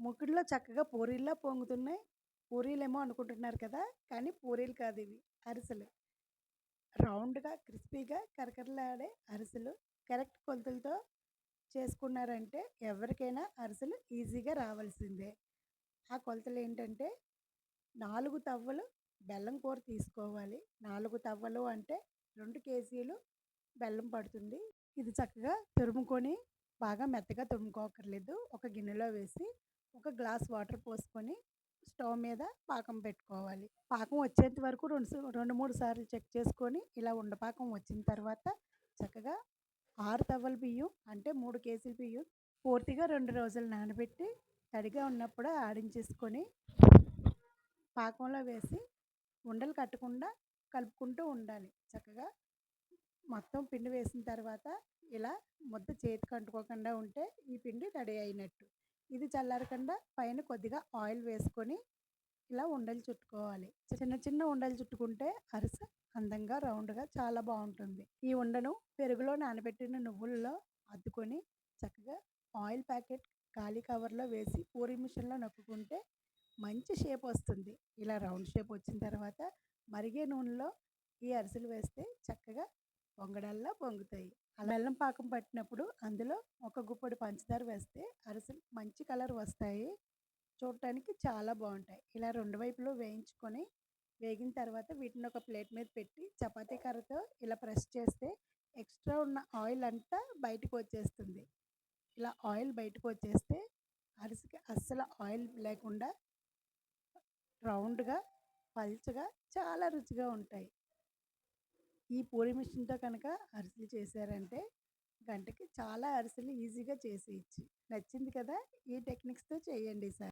మూకుడులో చక్కగా పూరీల్లా పొంగుతున్నాయి. పూరీలేమో అనుకుంటున్నారు కదా! కానీ పూరీలు కాదు ఇవి అరిసెలు. రౌండ్‌గా, క్రిస్పీగా, కరకరలాడే అరిసెలు కరెక్ట్ కొలతలతో చేసుకున్నారంటే ఎవరికైనా అరిసెలు ఈజీగా రావాల్సిందే. ఆ కొలతలు ఏంటంటే నాలుగు తవ్వలు బెల్లం కూర తీసుకోవాలి. నాలుగు తవ్వలు అంటే రెండు కేజీలు బెల్లం పడుతుంది. ఇది చక్కగా తురుముకొని బాగా మెత్తగా తురుముకోక్కర్లేదు. ఒక గిన్నెలో వేసి ఒక గ్లాస్ వాటర్ పోసుకొని స్టవ్ మీద పాకం పెట్టుకోవాలి. పాకం వచ్చేంత వరకు రెండు రెండు మూడు సార్లు చెక్ చేసుకొని ఇలా ఉండపాకం వచ్చిన తర్వాత చక్కగా ఆరు తవ్వల బియ్యం అంటే మూడు కేజీల బియ్యం పూర్తిగా రెండు రోజులు నానబెట్టి తడిగా ఉన్నప్పుడు ఆడించేసుకొని పాకంలో వేసి ఉండలు కట్టకుండా కలుపుకుంటూ ఉండాలి. చక్కగా మొత్తం పిండి వేసిన తర్వాత ఇలా ముద్ద చేతికి అంటుకోకుండా ఉంటే ఈ పిండి రెడీ అయినట్టు. ఇది చల్లారకుండా పైన కొద్దిగా ఆయిల్ వేసుకొని ఇలా ఉండలు చుట్టుకోవాలి. చిన్న చిన్న ఉండలు చుట్టుకుంటే అరిసె అందంగా రౌండ్‌గా చాలా బాగుంటుంది ఈ ఉండను పెరుగులో నానబెట్టిన నువ్వుల్లో అద్దుకొని చక్కగా ఆయిల్ ప్యాకెట్ ఖాళీ కవర్‌లో వేసి పూరి మిషన్‌లో నొక్కుకుంటే మంచి షేప్ వస్తుంది. ఇలా రౌండ్ షేప్ వచ్చిన తర్వాత మరిగే నూనెలో ఈ అరిసెలు వేస్తే చక్కగా పొంగడాల్లో పొంగుతాయి. అలా బెల్లం పాకం పట్టినప్పుడు అందులో ఒక గుప్పడి పంచదార వేస్తే అరిసెలు మంచి కలర్ వస్తాయి. చూడటానికి చాలా బాగుంటాయి ఇలా రెండు వైపులు వేయించుకొని వేగిన తర్వాత వీటిని ఒక ప్లేట్ మీద పెట్టి చపాతీ కర్రతో ఇలా ప్రెస్ చేస్తే ఎక్స్ట్రా ఉన్న ఆయిల్ అంతా బయటకు వచ్చేస్తుంది. ఇలా ఆయిల్ బయటకు వచ్చేస్తే అరిసెకి అస్సలు ఆయిల్ లేకుండా రౌండ్‌గా, పల్చగా చాలా రుచిగా ఉంటాయి. ఈ పూరి మిషన్‌తో కనుక అరిసెలు చేశారంటే గంటకి చాలా అరిసెలు ఈజీగా చేసేయొచ్చు. నచ్చింది కదా! ఈ టెక్నిక్స్‌తో చేయండి ఈసారి.